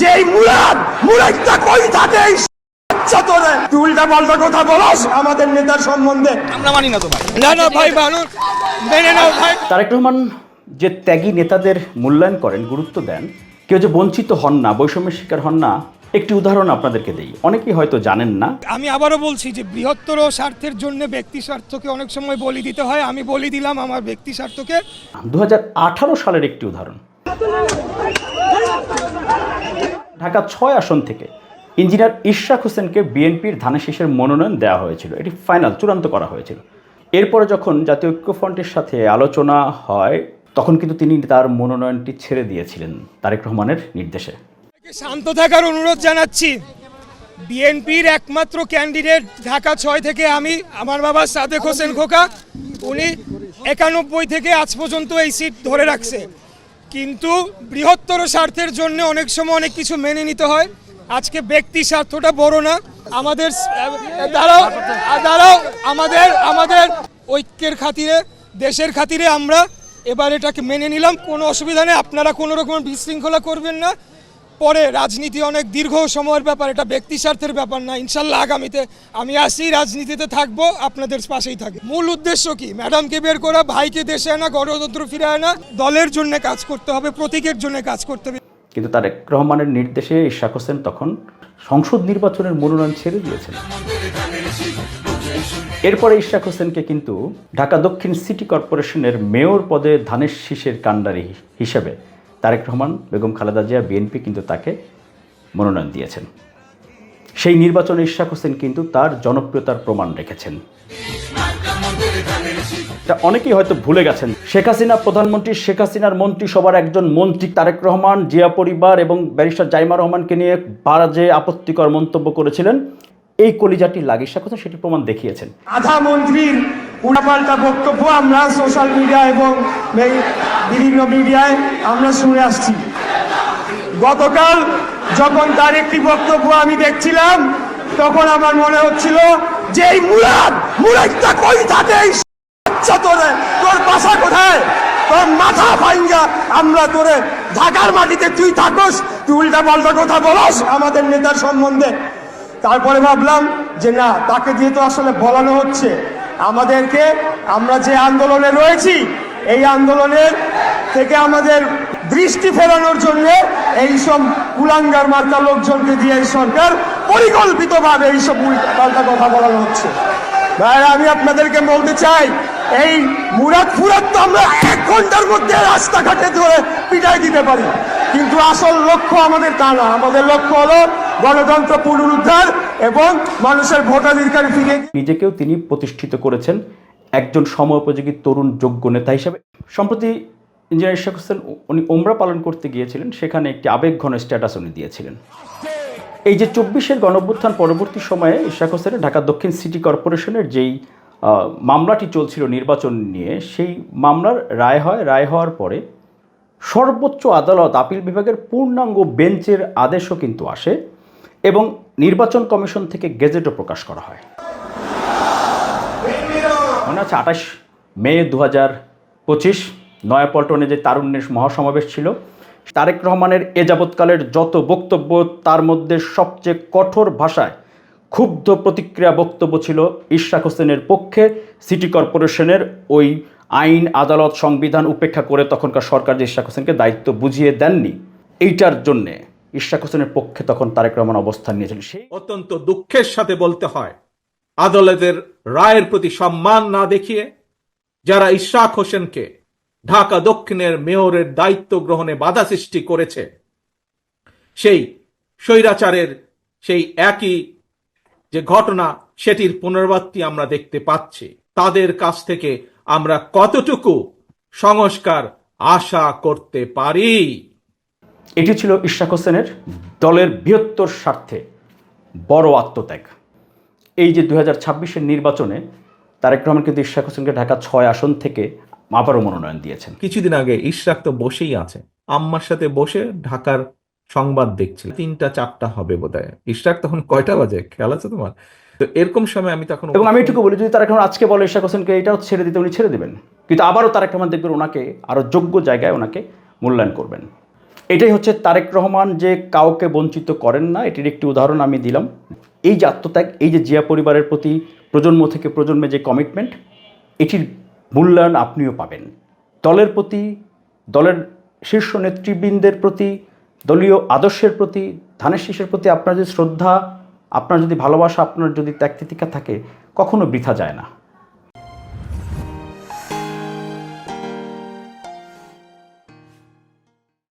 যে এই মুরাদ মুরাদটা কই থাকে? এই তোরে তুই উল্টা পাল্টা কথা বলস আমাদের নেতার সম্বন্ধে। আমরা মানি না তো ভাই না না ভাই মানুষ মেনে নাও ভাই। তারেক রহমান যে ত্যাগী নেতাদের মূল্যায়ন করেন গুরুত্ব দেন কেউ যে বঞ্চিত হন না বৈষম্যের শিকার হন না একটি উদাহরণ আপনাদেরকে দেই। অনেকেই হয়তো জানেন না। আমি আবারও বলছি যে বৃহত্তর স্বার্থের জন্য ব্যক্তি স্বার্থকে অনেক সময় বলি দিতে হয়। আমি বলি দিলাম আমার ব্যক্তি স্বার্থকে। দু হাজার আঠারো সালের একটি উদাহরণ। ঢাকা ছয় আসন থেকে ইঞ্জিনিয়ার ইশরাক হোসেনকে বিএনপির ধানের শীষের মনোনয়ন দেওয়া হয়েছিল। এটি ফাইনাল চূড়ান্ত করা হয়েছিল। এরপরে যখন জাতীয় ঐক্যফ্রন্টের সাথে আলোচনা হয়, তখন কিন্তু তিনি তার মনোনয়নটি ছেড়ে দিয়েছিলেন তারেক রহমানের নির্দেশে। শান্ত থাকার অনুরোধ জানাচ্ছি। বিএনপির একমাত্র ক্যান্ডিডেট ঢাকা ছয় থেকে আমি, আমার বাবা সাদেক হোসেন খোকা। উনি একানব্বই থেকে আজ পর্যন্ত এই সিট ধরে রাখছে। কিন্তু বৃহত্তর স্বার্থের জন্য অনেক সময় অনেক কিছু মেনে নিতে হয়। আজকে ব্যক্তি স্বার্থটা বড় না। আমাদের দাঁড়াও দাঁড়াও। আমাদের আমাদের ঐক্যের খাতিরে, দেশের খাতিরে আমরা এবার এটাকে মেনে নিলাম। কোনো অসুবিধা নেই। আপনারা কোনো রকম বিশৃঙ্খলা করবেন না। পরে রাজনীতি অনেক দীর্ঘ সময়ের ব্যাপার, এটা ব্যক্তি স্বার্থের ব্যাপার না, ইনশাল্লাহ আগামীতে আমি আসি রাজনীতিতে থাকব, আপনাদের পাশেই থাকি। মূল উদ্দেশ্য কি? ম্যাডামকে বের করা, ভাইকে দেশে আনা, গণতন্ত্র ফিরে আনা, দলের জন্য কাজ করতে হবে, প্রতীকের জন্য কাজ করতে হবে। কিন্তু তারেক রহমানের নির্দেশে ইশাক হোসেন তখন সংসদ নির্বাচনের মনোনয়ন ছেড়ে দিয়েছেন এরপরে ইশাক হোসেনকে কিন্তু ঢাকা দক্ষিণ সিটি কর্পোরেশনের মেয়র পদে ধানের শীষের কাণ্ডারি হিসেবে তারেক রহমান, বেগম খালেদা জিয়া বিএনপি কিন্তু তাকে মনোনয়ন দিয়েছেন। সেই নির্বাচনে ইশাক হোসেন কিন্তু তার জনপ্রিয়তার প্রমাণ রেখেছেন। অনেকেই হয়তো ভুলে গেছেন, শেখ হাসিনা প্রধানমন্ত্রী, শেখ হাসিনার মন্ত্রী সবার একজন মন্ত্রী তারেক রহমান, জিয়া পরিবার এবং ব্যারিস্টার জাইমা রহমানকে নিয়ে বাজে আপত্তিকর মন্তব্য করেছিলেন। এই কলিজাটি শেখ হাসিনা সেটি প্রমাণ দেখিয়েছেন। আধা মন্ত্রীর উল্টাপাল্টা বক্তব্য আমরা সোশ্যাল মিডিয়া এবং বিভিন্ন মিডিয়ায় আমরা শুনে আসছি। গতকাল যখন তার একটি বক্তব্য আমি দেখছিলাম, তখন আমার মনে হচ্ছিল যে এই মুরাদ, মুরাদটা কই থাকে? তোরে, তোর বাসা কোথায়? তোর মাথা ভাঙ্গা আমরা তোরে ঢাকার মাটিতে তুই থাকস, তুই উল্টা পাল্টা কথা বলস আমাদের নেতার সম্বন্ধে। তারপরে ভাবলাম যে না, তাকে দিয়ে তো আসলে বলানো হচ্ছে। আমাদেরকে আমরা যে আন্দোলনে রয়েছি, এই আন্দোলনের থেকে আমাদের দৃষ্টি ফেরানোর জন্য এইসব কুলাঙ্গার মার্কা লোকজনকে দিয়ে এই সরকার পরিকল্পিতভাবে এইসব পাল্টা কথা বলানো হচ্ছে। ভাইরা, আমি আপনাদেরকে বলতে চাই, এই মুরাদ ফুরাদ তো আমরা এক ঘণ্টার মধ্যে রাস্তাঘাটে ধরে পিটাই দিতে পারি। কিন্তু আসল লক্ষ্য আমাদের তা না। আমাদের লক্ষ্য হলো গণতন্ত্র পুনরুদ্ধার এবং মানুষের ভোটাধিকার ফিরে নিজেকেও তিনি প্রতিষ্ঠিত করেছেন একজন সময়োপযোগী তরুণ যোগ্য নেতা হিসেবে। সম্প্রতি ইঞ্জিনিয়ার শেখ হোসেন উনি ওমরা পালন করতে গিয়েছিলেন, সেখানে একটি আবেগঘন স্ট্যাটাস উনি দিয়েছিলেন। এই যে চব্বিশের গণভ্যুত্থান পরবর্তী সময়ে ইশাক হোসেনের ঢাকা দক্ষিণ সিটি কর্পোরেশনের যেই মামলাটি চলছিল নির্বাচন নিয়ে, সেই মামলার রায় হয়, রায় হওয়ার পরে সর্বোচ্চ আদালত, আপিল বিভাগের পূর্ণাঙ্গ বেঞ্চের আদেশও কিন্তু আসে। এবং নির্বাচন কমিশন থেকে গেজেটও প্রকাশ করা হয়। মনে আছে আঠাশ মে দু হাজার পঁচিশ, নয়াপল্টনে যে তারুণ্যের মহাসমাবেশ ছিল, তারেক রহমানের এ যাবৎকালের যত বক্তব্য, তার মধ্যে সবচেয়ে কঠোর ভাষায় ক্ষুব্ধ প্রতিক্রিয়া বক্তব্য ছিল ইশরাক হোসেনের পক্ষে সিটি কর্পোরেশনের ওই আইন, আদালত, সংবিধান উপেক্ষা করে তখনকার সরকার যে ইশরাক হোসেনকে দায়িত্ব বুঝিয়ে দেননি, এইটার জন্যে ইশরাক হোসেনের পক্ষে তখন তারেক রহমান অবস্থান নিয়েছিলেন সেই অত্যন্ত দুঃখের সাথে বলতে হয়, আদালতের রায়ের প্রতি সম্মান না দেখিয়ে যারা ইশরাক হোসেনকে ঢাকা দক্ষিণের মেয়রের দায়িত্ব গ্রহণে বাধা সৃষ্টি করেছে, সেই স্বৈরাচারের সেই একই যে ঘটনা সেটির পুনরাবৃত্তি আমরা দেখতে পাচ্ছি। তাদের কাছ থেকে আমরা কতটুকু সংস্কার আশা করতে পারি? এটি ছিল ইশরাক হোসেনের দলের বৃহত্তর স্বার্থে বড় আত্মত্যাগ। এই যে দু হাজার ছাব্বিশের নির্বাচনে তারেক রহমান কিন্তু ইশরাক হোসেনকে ঢাকা ছয় আসন থেকে আবারও মনোনয়ন দিয়েছেন। কিছুদিন আগে ইশরাক তো বসেই আছে। আম্মার সাথে বসে ঢাকার সংবাদ দেখছিল। তিনটা চারটা হবে বোধ হয় ইশরাক তখন কয়টা বাজে? খেয়াল আছে তোমার? তো এরকম সময় আমি তখন এবং আমি এটুকু বলি যদি তারেক রহমান আজকে বলে ইশরাক হোসেনকে এটাও ছেড়ে দিতে উনি ছেড়ে দেবেন। কিন্তু আবারও তারেক রহমান দেখবেন ওনাকে আরও যোগ্য জায়গায় ওনাকে মূল্যায়ন করবেন। এটাই হচ্ছে তারেক রহমান যে কাউকে বঞ্চিত করেন না, এটির একটি উদাহরণ আমি দিলাম। এই যে আত্মত্যাগ, এই যে জিয়া পরিবারের প্রতি প্রজন্ম থেকে প্রজন্মে যে কমিটমেন্ট এটির মূল্যায়ন আপনিও পাবেন। দলের প্রতি, দলের শীর্ষ নেতৃবৃন্দের প্রতি, দলীয় আদর্শের প্রতি, ধানের শীষের প্রতি আপনার যদি শ্রদ্ধা, আপনার যদি ভালোবাসা, আপনার যদি ত্যাগ থাকে, কখনো বৃথা যায় না।